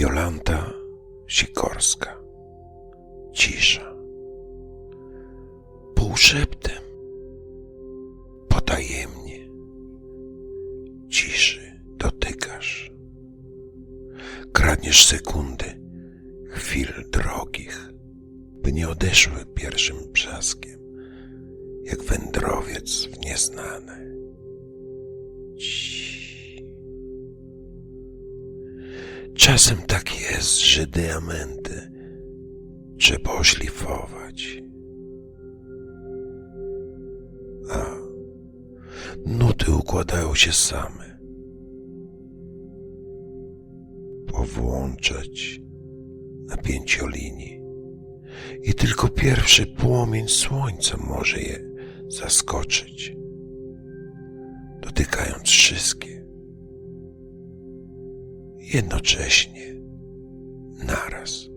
Jolanta Sikorska. Cisza. Półszeptem. Potajemnie. Ciszy dotykasz. Kradniesz sekundy, chwil drogich, by nie odeszły pierwszym brzaskiem, jak wędrowiec w nieznane. Czasem tak jest, że diamenty trzeba oszlifować. A nuty układają się same. Powłączać na pięciolinii i tylko pierwszy płomień słońca może je zaskoczyć, dotykając wszystkie jednocześnie naraz.